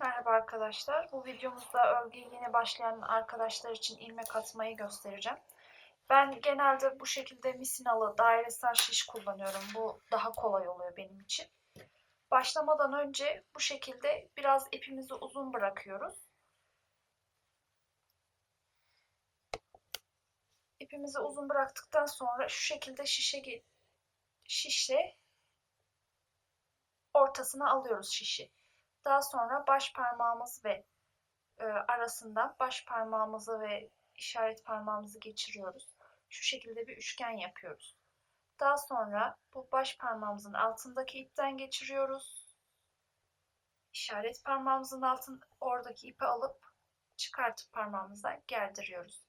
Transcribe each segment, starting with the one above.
Merhaba arkadaşlar. Bu videomuzda örgüye yeni başlayan arkadaşlar için ilmek atmayı göstereceğim. Ben genelde bu şekilde misinalı dairesel şiş kullanıyorum. Bu daha kolay oluyor benim için. Başlamadan önce bu şekilde biraz ipimizi uzun bırakıyoruz. İpimizi uzun bıraktıktan sonra şu şekilde şişe şişle ortasına alıyoruz şişi. Daha sonra baş parmağımız ve e, arasından baş parmağımızı ve işaret parmağımızı geçiriyoruz. Şu şekilde bir üçgen yapıyoruz. Daha sonra bu baş parmağımızın altındaki ipten geçiriyoruz. İşaret parmağımızın altın oradaki ipi alıp çıkartıp parmağımızdan gerdiriyoruz.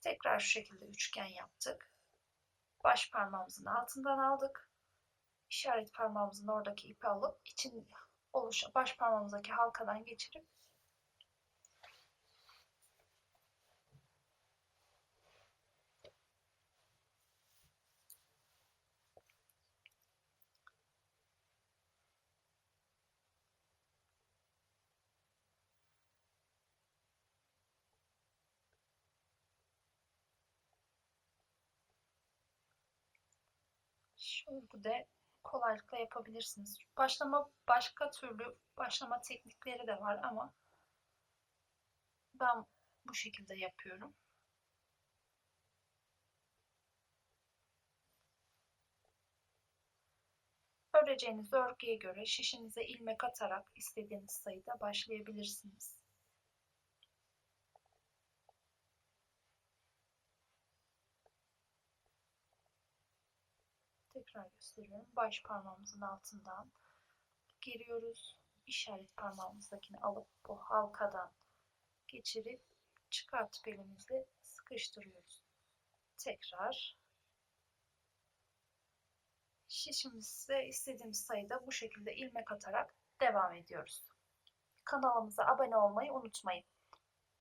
Tekrar şu şekilde üçgen yaptık. Baş parmağımızın altından aldık. İşaret parmağımızın oradaki ipi alıp için oluşan baş parmağımızdaki halkadan geçirip şöyle kolaylıkla yapabilirsiniz. Başlama başka türlü başlama teknikleri de var ama ben bu şekilde yapıyorum. Öreceğiniz örgüye göre şişinize ilmek atarak istediğiniz sayıda başlayabilirsiniz. Tekrar gösteriyorum. Baş parmağımızın altından giriyoruz. İşaret parmağımızdakini alıp bu halkadan geçirip çıkartıp elimizle sıkıştırıyoruz. Tekrar şişimize istediğimiz sayıda bu şekilde ilmek atarak devam ediyoruz. Kanalımıza abone olmayı unutmayın.